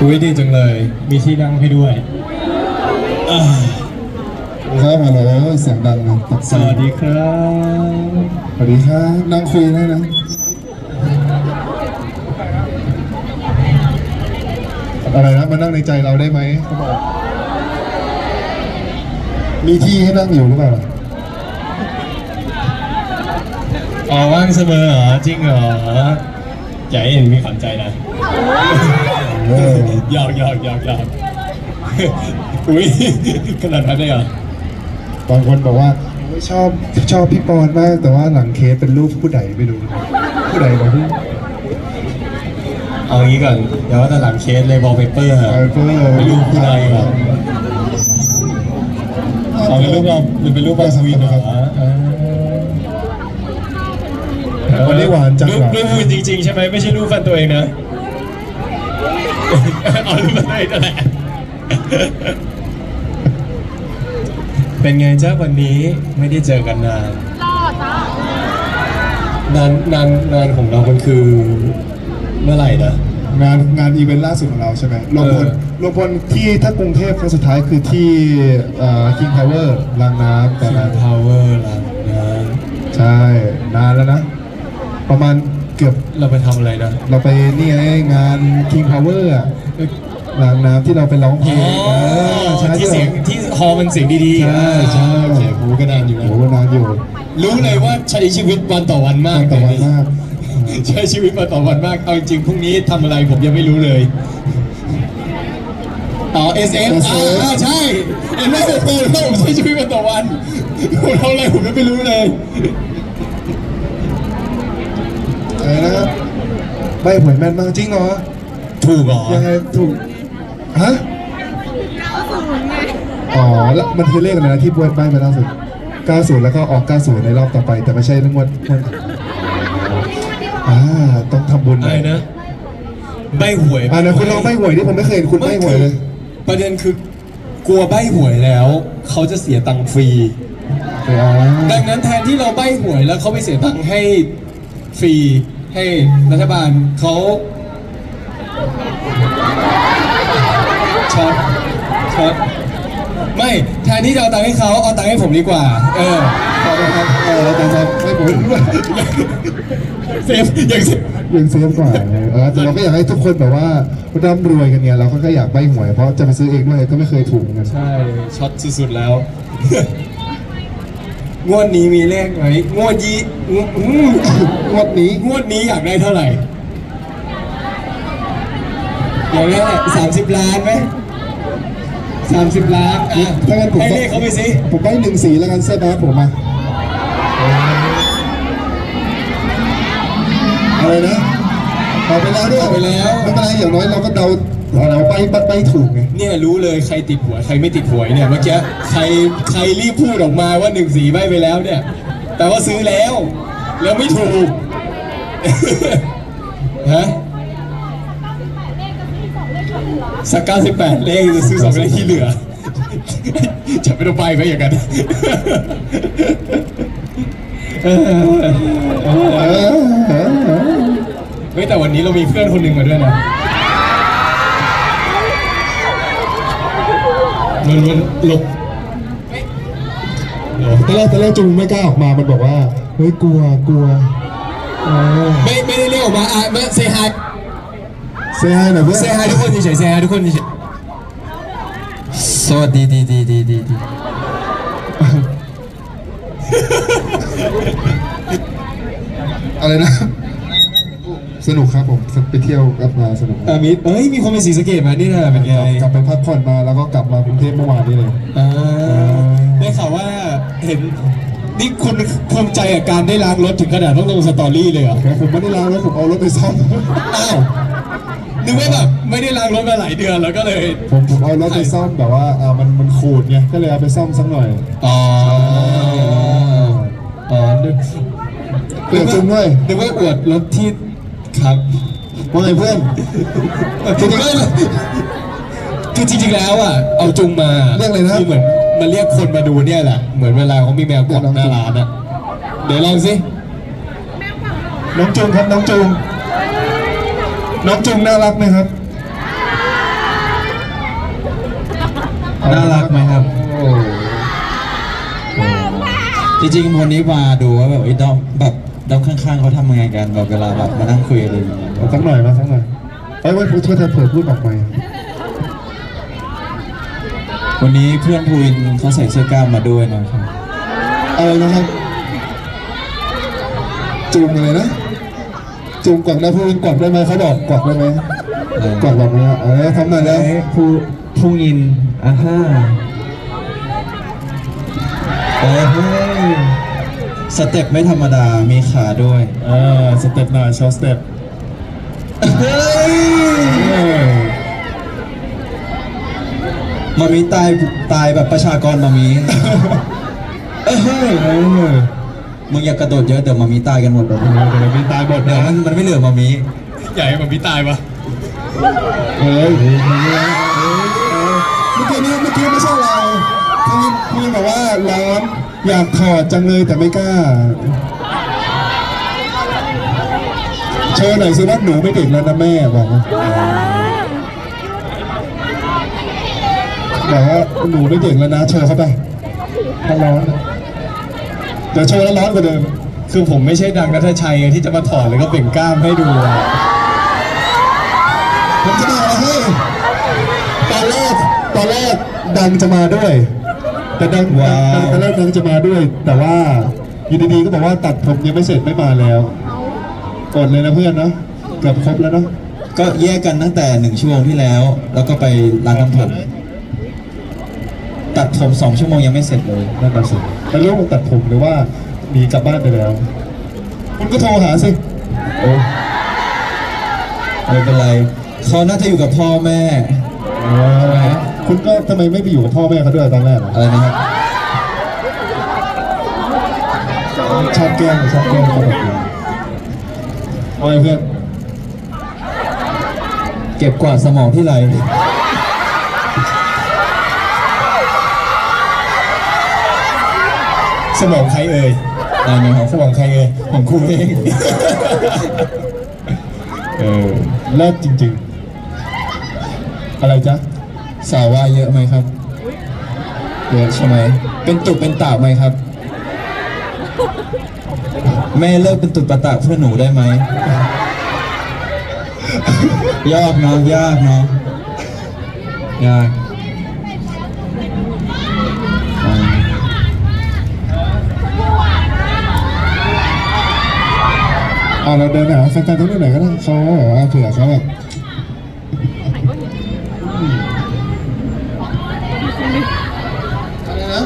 อุ้ยดีจังเลย มีที่นั่งให้ด้วยอ่าครับฮัลโหลเสียงดังนะตกสวัสดีครับ สวัสดีครับนั่งคุยได้นะอะไรนะมานั่งในใจเราได้ไหมเขาบอกมีที่ให้นั่งอยู่หรือเปล่าอ๋อว่างเสมอเหรอจริงเหรออย่าให้เห็นมีขวัญใจนะเออห ยอกหยอกหยอกหยอกอุ้ยขนาดนั้นเลยเหรอบางคนบอกว่าชอบชอบพี่ปอนมาก แต่ว่าหลังเคสเป็นรูปผู้ใดไม่รู้ผู้ใดบอกพี่เอางี้ก่อนเดี๋ยวว่าแต่หลังเคสเลยบอลเปเปอร์เป็นรูปผู้ใดเหรอเอาเป็นรูปเราเป็นรูปเราสวีทเหรอเออวันนี้หวานจังรูปรูปจริงๆใช่ไหมไม่ใช่รูปแฟนตัวเองนะ เอารูปแฟนตัวเองนั่นแหละเป็นไงจ้าวันนี้ไม่ได้เจอกันนานนานนานนานของเรามันคือเมื่อไหร่นะ งานงานอีเวนต์ล่าสุดของเราใช่ไหมรวมพลเออรวมพลที่ถ้ากรุงเทพครั้งสุดท้ายคือที่คิงพาวเวอร์รางน้ำตอนนั้น พาวเวอร์ลังนะใช่ นานแล้วนะ ประมาณ เกือบเราไปทำอะไรนะ เราไปนี่ไงงาน King Power อะรางน้ำที่เราไปร้องเพลอ๋องเออใช่ที่เสียงที่ฮอมันเสียงดีๆใช่ใช่โอเคกูก็นานอยู่โอ้นะโหนานอยู่รู้เลยว่าใช้ชีวิตวันต่อวันมากต่อวันมากใช้ชีวิตวันต่อวันมาก เอาจริงๆพรุ่งนี้ทำอะไรผมยังไม่รู้เลยอ๋อ SF อ่าอ่าใช่เห็นไหมผมพูดแล้วผมใช้ชีวิตวันต่อวันผมทำอะไรผมยังไม่รู้เลย อะไรนะครับใบหวยแม่นมากจริงเหรอ ถูกเหรอยังไงถูก ฮะอ๋อแล้วมันคือเลขอะไรนะที่บวยใบไปล่าสุด 90 แล้วก็ออก 90 ในรอบต่อไป แต่ไม่ใช่เรื่องงวดงวดอ่าต้องทำบุญหอะน่ไรอยนะใบหวยอ่านะคุณลองใบหวยดิผมไม่เคยเห็นคุณใบหวยเลย ประเด็นคือกลัวใบหวยแล้ว เขาจะเสียตังค์ฟรีอ๋อดังนั้นแทนที่เราใบหวยแล้วเขาไปเสียตังค์ให้ฟรี ให้รัฐบาลเขาช็อตช็อตไม่แทนที่จะเอาตังค์ให้เขาเอาตังค์ให้ผมดีกว่า เออขอบคุณครับเออแต่จะไม่ผมด้วยเซฟอย่างเซฟยังเซฟกว่าไงเออแต่เราก็อยากให้ทุกคนแบบว่าร่ำรวยกันไงเราก็แค่อยากใบหวยเพราะจะไปซื้อเองด้วยก็ไม่เคยถูกเหมือนกัน ใช่ช็อตสุดๆแล้ว งวดนี้มีเลขไหมงวดยีงวดอืมงวดนี้งวดนี้อยากได้เท่าไหร่อยากได้สามสิบล้านไหมสามสิบล้านอะถ้างั้นผมให้เลขเขาไปสิผมใบหนึ่งสีแล้วกันเสื้อบาสผมมาอะไรนะเอาไปแล้วด้วยเอาไปแล้วไม่เป็นไรอย่างน้อยเราก็เดา เราใบใบถูกไงเนี่ยรู้เลยใครติดหวยใครไม่ติดหวยเนี่ยเมื่อกี้ใครใครรีบพูดออกมาว่าหนึ่งสีใบไปแล้วเนี่ย แต่ว่าซื้อแล้ว แล้วไม่ถูกฮะสักเก้าสิบแปดเลขจะซื้อสองเลขที่เหลือ จะไม่ต้องไปไปอย่างนั้นเออเออเออเฮ้ยแต่วันนี้เรามีเพื่อนคนหนึ่งมาด้วยนะ มันมันหลบหลบตอนแรกตอนแรกจุงไม่กล้าออกมา มันบอกว่า เฮ้ยกลัวกลัวเออไม่ไม่ได้เรียกออกมาอะมาเซฮายเซฮายหน่อยเพื่อนเซฮายทุกคนเฉยๆเซฮายทุกคนเฉยๆสวัสดีดีดีดีดีดีอะไรนะ สนุกครับผมไปเที่ยวกลับมาสนุกอามิดเอ้ย มีคนเป็นสีสะเกตมานี่นะเป็นไงกลับไปพักผ่อนมาแล้วก็กลับมากรุงเทพเมื่อวานนี้เลย อ่าได้ข่าวว่าเห็นนี่คุณภูมิใจกับการได้ล้างรถถึงขนาดต้องลงสตอรี่เลยเหรอ แต่ผมไม่ได้ล้างแล้วผมเอารถไปซ่อม อ้าวนึกว่าแบบไม่ได้ล้างรถมาหลายเดือนแล้วก็เลย ผมผมเอารถไปซ่อมแบบว่าอ่ามันมันขูดไงก็เลยเอาไปซ่อมสักหน่อยอ๋อ อ๋อนึกเปลี่ยนจุงด้วยนึกว่าอวดรถที่ ครับว่าไงเพื่อนจริงๆคือจริงๆแล้วอะเอาจุงมาเรียกอะไรนะ คือเหมือนมาเรียกคนมาดูเนี่ยแหละเหมือนเวลาเขามีแมวกวักหน้าร้านอะเดี๋ยวลองสิน้องจุงครับน้องจุงน้องจุงน่ารักไหมครับ น่ารักไหมครับโอ้จริงๆวันนี้มาดูว่าแบบไอ้ด้อมแบบ ด้อมข้างๆเขาทำยังไงกันแบบเวลาแบบมานั่งคุยอะไรอย่างเงี้ยเอาสักหน่อยมาสักหน่อยไอ้ยไว้พูดช่วยเธอเผื่อพูดออกไปวันนี้เพื่อนพูวินเขาใส่เสื้อกล้ามมาด้วยนะครับอะไรนะครับจูงอะไรนะจูงกวักได้พูดกวักได้ไหมเขาบอกกวักได้ไหมเออกวักแบบนี้เออทำหน่อยแล้วพูพูอินอ่าฮ่าเอ้ยเฮ้ย สเต็ปไม่ธรรมดา มีขาด้วย เออสเต็ปหน่อยโชว์สเต็ปเฮ้ยเออมามีตายตายแบบประชากรมามีเอ้ยเฮ้ยเออมึงอย่ากระโดดเยอะเดี๋ยวมามีตายกันหมดเลยเดี๋ยวมีตายหมดเดี๋ยวนะมันมันไม่เหลือมามีใหญ่กว่าพี่ตายปะเฮ้ยเฮ้ยเฮ้ยเฮ้ยเฮ้ยเมื่อกี้นี้เมื่อกี้ไม่ใช่เราพี่พี่บอกว่าร้อนอยากถอดจังเลยแต่ไม่กล้า โชว์หน่อยสิว่าหนูไม่เด็กแล้วนะแม่บอกบอกว่าหนูไม่เด็กแล้วนะโชว์เข้าไปถ้าร้อนเดี๋ยวโชว์แล้วร้อนกว่าเดิม คือผมไม่ใช่ดังนัทชัยที่จะมาถอดแล้วก็เบ่งกล้ามให้ดูผมจะบอกอะไรให้ตอนแรกตอนแรกดังจะมาด้วย แต่ดังว้าวตอนแรกดังจะมาด้วย แต่ว่าอยู่ดีๆก็บอกว่าตัดผมยังไม่เสร็จไม่มาแล้วกดเลยนะเพื่อนเนาะเกือบครบแล้วเนาะก็แยกกันตั้งแต่หนึ่งชั่วโมงที่แล้ว แล้วก็ไปร้านทำผมตัดผมสองชั่วโมงยังไม่เสร็จเลยนั่นน่ะสิแล้วลูกตัดผมหรือว่าหนีกลับบ้านไปแล้ว คุณก็โทรหาสิโอ้ไม่เป็นไรเขาน่าจะอยู่กับพ่อแม่ คุณก็ทำไมไม่ไปอยู่กับพ่อแม่เขาด้วยตอนแรกอะอะไรนะครับชอบแกล้งชอบแกล้งเขาแบบนี้โอ้ยเพื่อนเก็บกวาดสมองที่ไรสมองใครเอ่ยอะไรนะครับสมองใครเอ่ยของครูเอง เออเลิศจริง ๆ อะไรจ๊ะ สาวว่าเยอะไหมครับ เยอะใช่ไหม เป็นตุเป็นตาไหมครับ แม่เลิกเป็นตุปะตะเพื่อหนูได้ไหม ยากเนาะยากเนาะยากอ่าอ่าเราเดินไปหาแฟนๆตรงนู้นหน่อยก็ได้เขาแบบว่าเผื่อเขาแบบอะไรนะ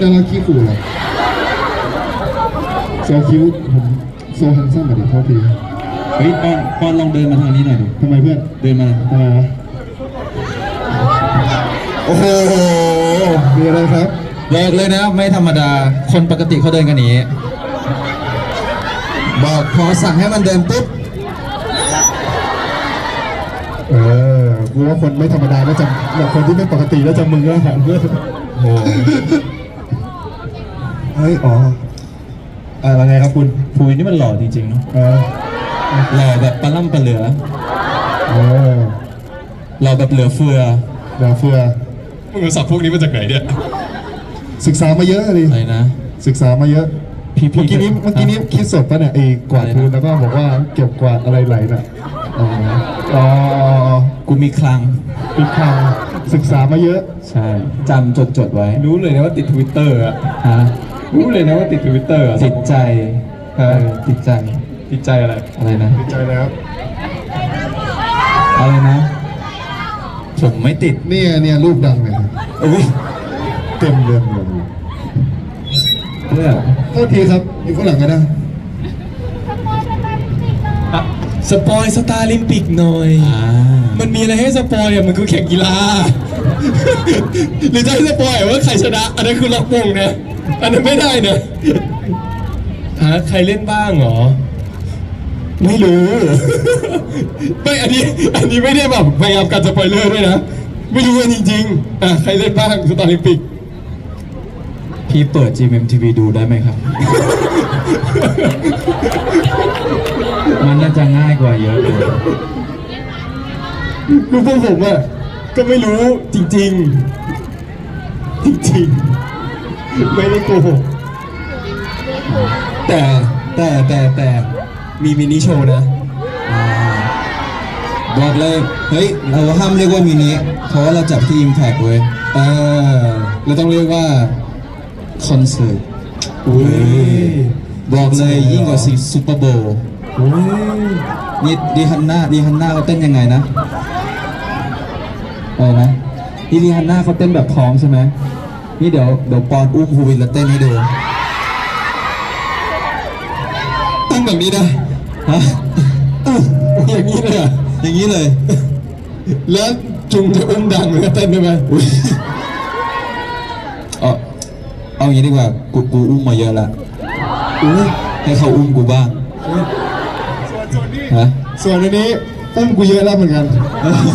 จะรักขี้ขู่เหรอโซคิวผมโซฮันซัมมาดิโทษทีเฮ้ยปอนปอนลองเดินมาทางนี้หน่อยดิทำไมเพื่อนเดินมาทำไมวะโอ้โหมีอะไรครับบอกเลยนะ ไม่ธรรมดา คนปกติเขาเดินกันอย่างนี้ บอกพอสั่งให้มันเดินปุ๊บ เออกูว่าคนไม่ธรรมดาน่าจะแบบคนที่ไม่ปกติน่าจะมึงแล้วหางเพื่อนโอ้ เฮ้ย อ๋ออะไรไงครับคุณภูวินนี่มันหล่อจริงๆเนาะเออหล่อแบบปลาล่ำปลาเหลือเออหล่อแบบเหลือเฟือเดี๋ยวเฟือมึงเอาศัพท์พวกนี้มาจากไหนเนี่ยศึกษามาเยอะดิอะไรนะ ศึกษามาเยอะพี่พี่เมื่อกี้นี้เมื่อกี้นี้คิดสดปะเนี่ยไอ้กวาดพื้นแล้วก็บอกว่าเก็บกวาดอะไรไหลน่ะอ๋ออ๋อกูมีคลังปีคางศึกษามาเยอะ ใช่จำจดจดๆไว้ รู้เลยนะว่าติดทวิตเตอร์อะฮะ รู้เลยนะว่าติดทวิตเตอร์อะติดใจเออติดใจ ติดใจอะไร อะไรนะดีใจแล้วอะไรนะ ผมไม่ติด เนี่ยเนี่ยรูปดังเลยครับอุ้ยเต็มเรือนเลยเพื่อโทษทีครับอยู่ข้างหลังก็ได้อะสปอยสตาร์ลิมปิกหน่อยอ่ามันมีอะไรให้สปอยอะมันคือแข่งกีฬาหรือจะให้สปอยว่าใครชนะ อันนั้นคือล็อกวงนะ อันนั้นไม่ได้นะหาใครเล่นบ้างเหรอ ไม่รู้ ไม่อันนี้ อันนี้ไม่ได้แบบพยายามกันสปอยเลอร์ด้วยนะ ไม่รู้กันจริงๆอะใครเล่นบ้างสตาร์ลิมปิก พี่เปิด GMMTV ดูได้ไหมครับ มันน่าจะง่ายกว่าเยอะเลยคือพวกผมอะก็ไม่รู้จริง ๆ จริงๆ ไม่ได้โกหกแต่แต่แต่แต่มีมินิโชว์นะบอกเลยเฮ้ยเราห้ามเรียกว่ามินิเพราะว่าเราจับที่ Impact เว้ยเออเราต้องเรียกว่าคอนเสิร์ตอุ้ยบอกเลยยิ่งกว่าซูเปอร์โบว์อุ้ยนี่ดีฮันน่าดีฮันน่าเขาเต้นยังไงนะอะไรนะนี่ดีฮันน่าเขาเต้นแบบท้องใช่ไหม นี่เดี๋ยวเดี๋ยวปอนอุ้มภูวินแล้วเต้นให้ดูตั้งแบบนี้นะฮะอย่างนี้เลยเหรออย่างนี้เลย แล้วจุงจะอุ้มดังแล้วเต้นได้ไหมอุ๊ยเอาเอาอย่างนี้ดีกว่ากูกูอุ้มมาเยอะละอุ้ยให้เขาอุ้มกูบ้างฮะส่วนอันนี้อุ้มกูเยอะแล้วเหมือนกัน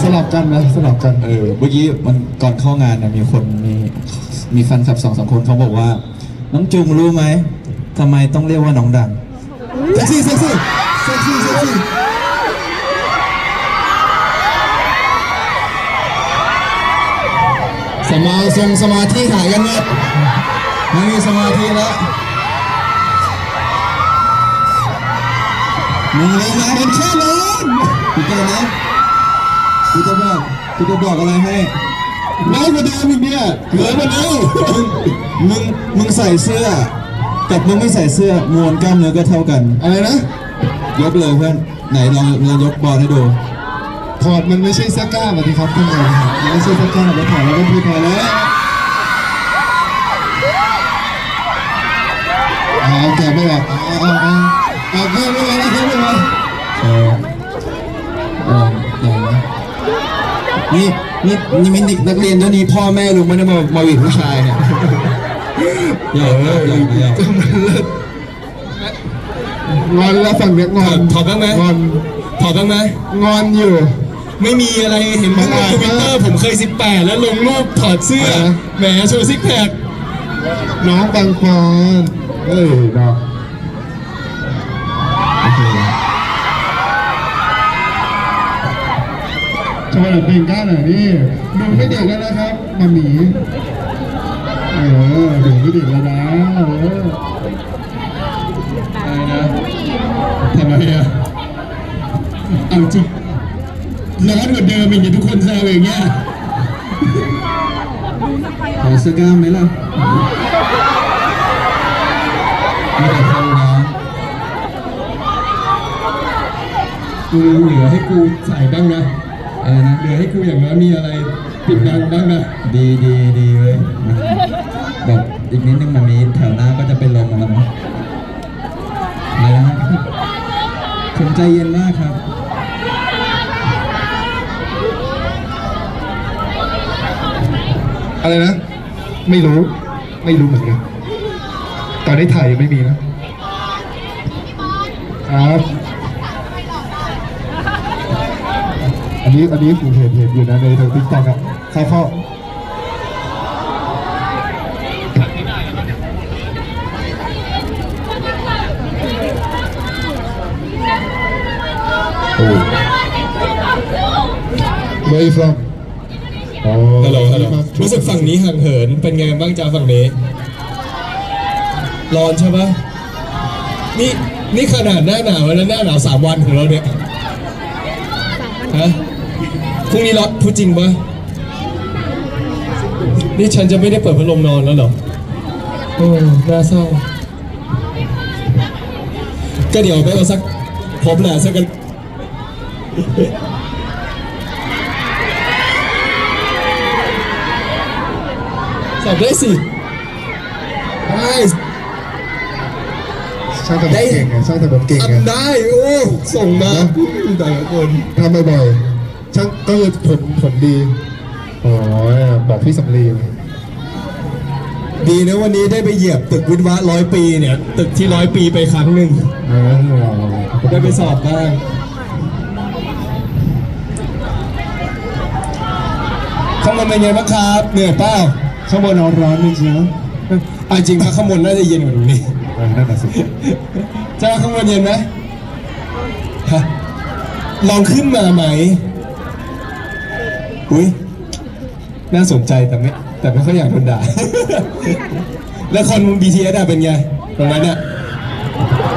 สลับกันนะสลับกัน เออ เมื่อกี้มันก่อนเข้างานนะมีคนมี มีแฟนคลับสองสามคนเขาบอกว่า น้องจุงรู้ไหมทำไมต้องเรียกว่าน้องดังเซ็กซี่เซ็กซี่เซ็กซี่เซ็กซี่สมาทรงสมาธิหายกันหมดไม่มีสมาธิแล้วมึงรู้ไหมมันแค่ร้อนกูจะนะกูจะบอกกูจะบอกอะไรให้ น้อยกว่าเดิมอีกเนี่ยเหลือกว่าเดิมมึงมึงใส่เสื้อกับมึงไม่ใส่เสื้อมวลกล้ามเนื้อก็เท่ากัน อะไรนะ ยกเลยเพื่อน ไหนลองลองยกบอลให้ดูถอดมันไม่ใช่เสื้อกล้ามอะทีครับท่านผู้ชมมันไม่ใช่เสื้อกล้ามแล้วถอดแล้วก็พี่พอแล้วเอาแกไม่ออกเอาเอาเอาเอาแกไม่ออกเอาแกไม่ออกเออเอออย่างนี้ นี่นี่นี่มินิกนักเรียนเท่านี้พ่อแม่รู้ไม่ได้มามาหวิดผู้ชายเนี่ยอย่าอย่าอย่างอนแล้วฝั่งเนี้ยงอนถอดบ้างไหมงอนถอดบ้างไหมงอนอยู่ ไม่มีอะไรเห็นไหมในทวิตเตอร์ผมเคย 18 แล้วลงรูปถอดเสื้ออะไรนะแหมโชว์ซิกแพคน้องปังปอนเอ้ยดอกโโชว์เป็นก้าหน่อยนี่ดูไม่เด็กแล้วนะครับมาหมีเออดูไม่เด็กแล้วนะเอออะไรนะทำไมอะเอาจริงร้อนกว่าเดิมอีกเนี่ยทุกคนแซวอย่างเงี้ยขอเสื้อกล้ามไหมล่ะไม่แต่เท่านะกูเหลือให้กูใส่บ้างนะ อะไรนะเหลือให้กูอย่างน้อยมีอะไรปิดบังบ้างนะดีดีดีเว้ยมันแบบอีกนิดนึงมันมีแถวหน้าก็จะเป็นลมแล้วนะอะไรนะผมใจเย็นมากครับอะไรนะ ไม่รู้ ไม่รู้เหมือนกัน ตอนได้ถ่ายยังไม่มีนะครับ อันนี้อันนี้ผมเห็นเห็นอยู่นะในทางติ๊กต็อกอะเขาเขาโอ้ Where you from อ๋อฮัลโหลฮัลโหลรู้สึกฝั่งนี้ห่างเหิน เป็นไงบ้างจ้าฝั่งนี้ ร้อนใช่ปะนี่นี่ขนาดหน้าหนาวแล้วหน้าหนาวสามวันของเราเนี่ย ฮะ พรุ่งนี้ร้อนพูดจริงปะนี่ฉันจะไม่ได้เปิดพัดลมนอนแล้วเหรอโอ้น่าเศร้า ก็เดี๋ยวไปเอาสักพบแหละสักกันสอบได้สิได้ช่างแต่แบบเก่งไงช่างแต่แบบเก่งไงทำได้ โอ้ ส่งมาแต่ละคนทำบ่อยๆ ช่างก็คือผลผลดีอ๋อบอกพี่สำลีเลยดีนะวันนี้ได้ไปเหยียบตึกวิทวะร้อยปีเนี่ย ตึกที่ร้อยปีไปครั้งหนึ่งเออได้ไปสอบบ้างข้างบนเป็นไงบ้างครับเหนื่อยเปล่าข้างบนเอาร้อนจริงๆนะอะจริงครับข้างบนน่าจะเย็นกว่าตรงนี้เออนั่นแหละสิเจ้าข้างบนเย็นไหมฮะลองขึ้นมาไหม อุ้ยน่าสนใจแต่ไม่แต่ไม่ค่อยอยากโดนด่า แล้วคน BTS อะเป็นไงตรงนั้นอะ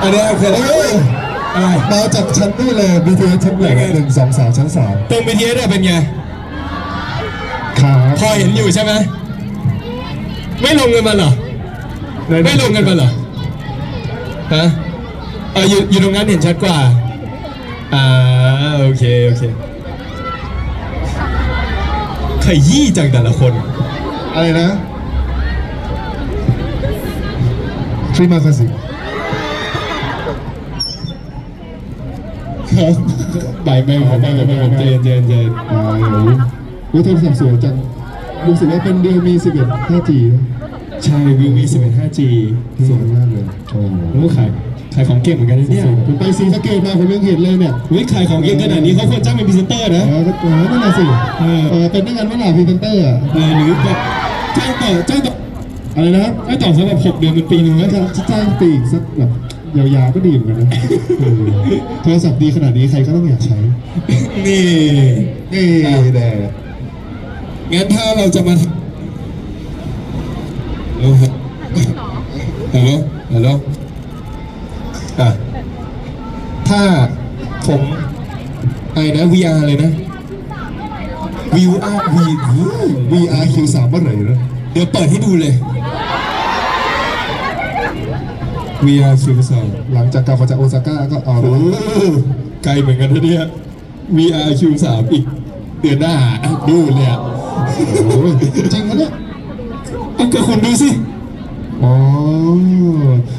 อันเนี้ยคืออะไรอะไรมาจากชั้นนี่เลย BTS ชั้นไหนหนึ่งสองสามชั้นสามตรง BTS อะเป็นไงครับพอเห็นอยู่ใช่ไหมไม่ลงเงินมาเหรอ ไม่ลงกันมาเหรอฮะเอออยู่อยู่ตรงนั้นเห็นชัดกว่าอ่าโอเค โอเค ขยี้จังแต่ละคน อะไรนะทรีมาคาสิครับใบใบผมใบผมใบผมเจนเจนเจนอ่าโอ้โหโทรศัพท์สวยจังรู้สึกว่าเป็นเดียวมี11 5G นะใช่วิวมี11 5G สวยมากเลยโอ้โห รู้ขาย ขายของเก่งเหมือนกันนะเนี่ยผมไปซีสะเกตมาผมยังเห็นเลยเนี่ยวิขายของเก่งขนาดนี้เขาควรจ้างเป็นพรีเซนเตอร์นะเออก็เออนั่นแหละสิเออเออเป็นได้กันว่าหล่ะพรีเซนเตอร์อะเออหรือแบบจ้างต่อจ้างต่ออะไรนะครับจ้างต่อสำหรับ6เดือนเป็นปีหนึงนะถ้าจะจ้างปีกสักแบบยาวๆก็ดีเหมือนกันนะเออโทรศัพท์ดีขนาดนี้ใครก็ต้องอยากใช้นี่ นี่แหละงั้นถ้าเราจะมาฮัลโหลฮัลโหลฮัลโหล อะถ้าผมอะไรนะ VR เลยนะ VR V VR Q3 เมื่อไหร่นะเดี๋ยวเปิดให้ดูเลย VR Q2 หลังจากกลับมาจากโอซาก้าก็เอาเลโอ้ยไกลเหมือนกันนะเนี่ย VR Q3 อีกเดือนหน้าอะดูเลยอะโอ้ยจริงปะเนี่ยเอาก็คุณดูสิ อ๋อ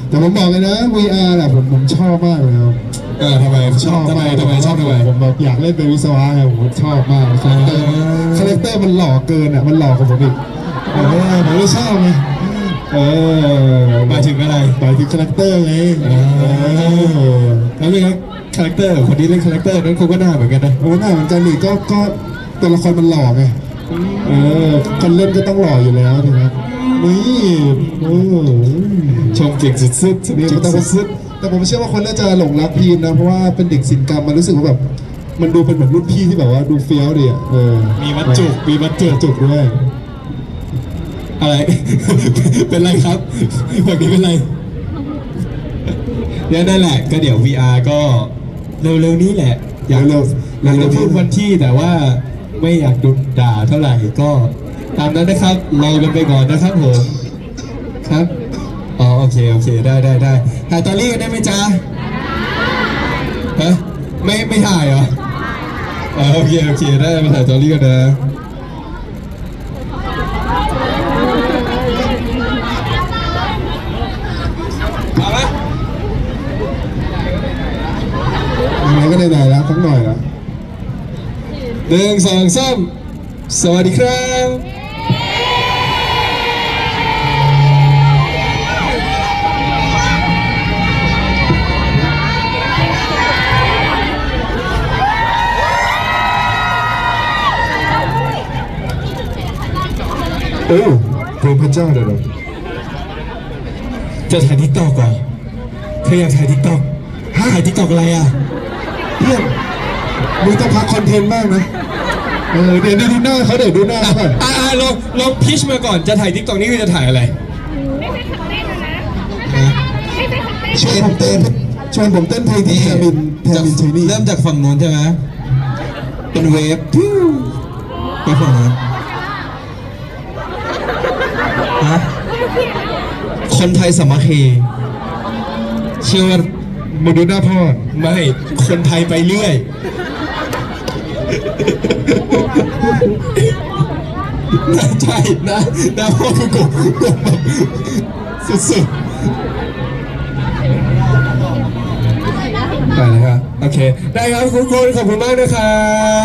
แต่ผมบอกเลยนะ VR แหละผมผมชอบมากเลยครับเออทำไมชอบทำไมทำไมชอบทำไม ผมแบบอยากเล่นเป็นวิศวะไงผมชอบมากคาแรคเตอร์อ่าคาแรคเตอร์มันหล่อเกินอะมันหล่อกว่าผมอีกเออผมเลยชอบไงเออหมายถึงอะไรหมายถึงคาแรคเตอร์ไงอ่าเออแล้วเป็นไงคาแรคเตอร์คนที่เล่นคาแรคเตอร์นั้นเขาก็หน้าเหมือนกันนะโอ้หน้าเหมือนกันนี่ก็ก็ตัวละครมันหล่อไงเออคนเล่นก็ต้องหล่ออยู่แล้วนะครับ นี่ชมเก่งสุดๆนี่เก่งแต่ผมสุดแต่ผมเชื่อว่าคนน่าจะหลงรักพีมนะ เพราะว่าเป็นเด็กศิลปกรรมมันรู้สึกว่าแบบ มันดูเป็นเหมือนรุ่นพี่ที่แบบว่าดูเฟี้ยวดีอะเออมีมัดจุกมีมัดจุกจุกด้วย อะไร เป็นไรครับแบบนี้เป็นไรเนี่ยนั่นแหละก็เดี๋ยว VR ก็เร็วๆนี้แหละ อยากเร็วๆอยากจะเร็วๆพูดวันที่แต่ว่าไม่อยากดนด่าเท่าไหร่ก็ ตามนั้นนะครับรอกันไปก่อนนะครับผมครับอ๋อโอเคโอเคได้ได้ได้ถ่ายตอรี่กันได้ไหมจ๊ะฮะไม่ไม่ถ่ายเหรออ๋อโอเคโอเคได้มาถ่ายตอรี่กันนะอะไงก็ได้ๆแล้วสักหน่อยละหนึ่งสองสามสวัสดีครับ โอ้เพลงพระเจ้าเดี๋ยวนะจะถ่ายทิกตอกก่อนเธออยากถ่ายทิกตอกถ่ายทิกตอกอะไรอะเพื่อนมึงต้องพักคอนเทนต์บ้างนะเออเดี๋ยวดูหน้าเขาเดี๋ยวดูหน้าเขาก่อนอ่าลองลองพิชมาก่อนจะถ่ายทิกตอกนี่คือจะถ่ายอะไรชวนผมเต้นชวนผมเต้นเพลงที่แทมินแทมินชัยนี่เริ่มจากฝั่งนู้นใช่ไหมเป็นเวฟพิ้วไปฝั่งนู้น ฮะคนไทยสามัคคีเชื่อว่ามาดูหน้าพ่อ ไม่ คนไทยไปเรื่อย น่าใช่นะนะพ่อคือกบกบสุดๆไปเลยครับ โอเค ได้ครับทุกคนขอบคุณมากนะครั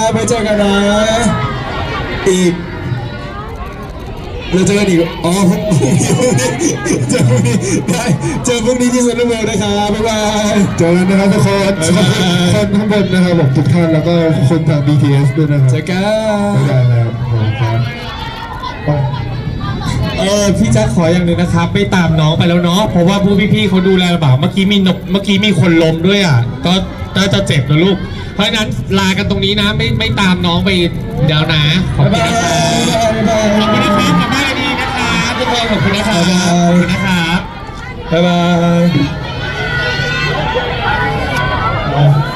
บไปเจอกันนะ อีก เราเจอกันอีกอ๋อพรุ่งนี้เจอพรุ่งนี้ได้เจอพรุ่งนี้ที่เซ็นทรัลเวิลด์นะครับบ๊ายบาย เจอกันนะครับทุกคนขอบคุณคนข้างบนนะครับผมทุกท่านแล้วก็คนทาง BTS ด้วยนะครับเจอกันไม่ได้แล้วขอบคุณครับไปเออพี่แจ๊คขออย่างหนึ่งนะครับไม่ตามน้องไปแล้วเนาะเพราะว่าผู้พี่ๆเขาดูแลลำบากเมื่อกี้มีนกเมื่อกี้มีคนล้มด้วยอะก็น่าจะเจ็บนะลูก เพราะะนั้นลากันตรงนี้นะ ไม่ไม่ตามน้องไปเดี๋ยวนะขอบคุณนะครับขอบคุณนะครับกลับบ้านดีนะครับทุกคนขอบคุณนะครับขอบคุณนะครับบ๊ายบาย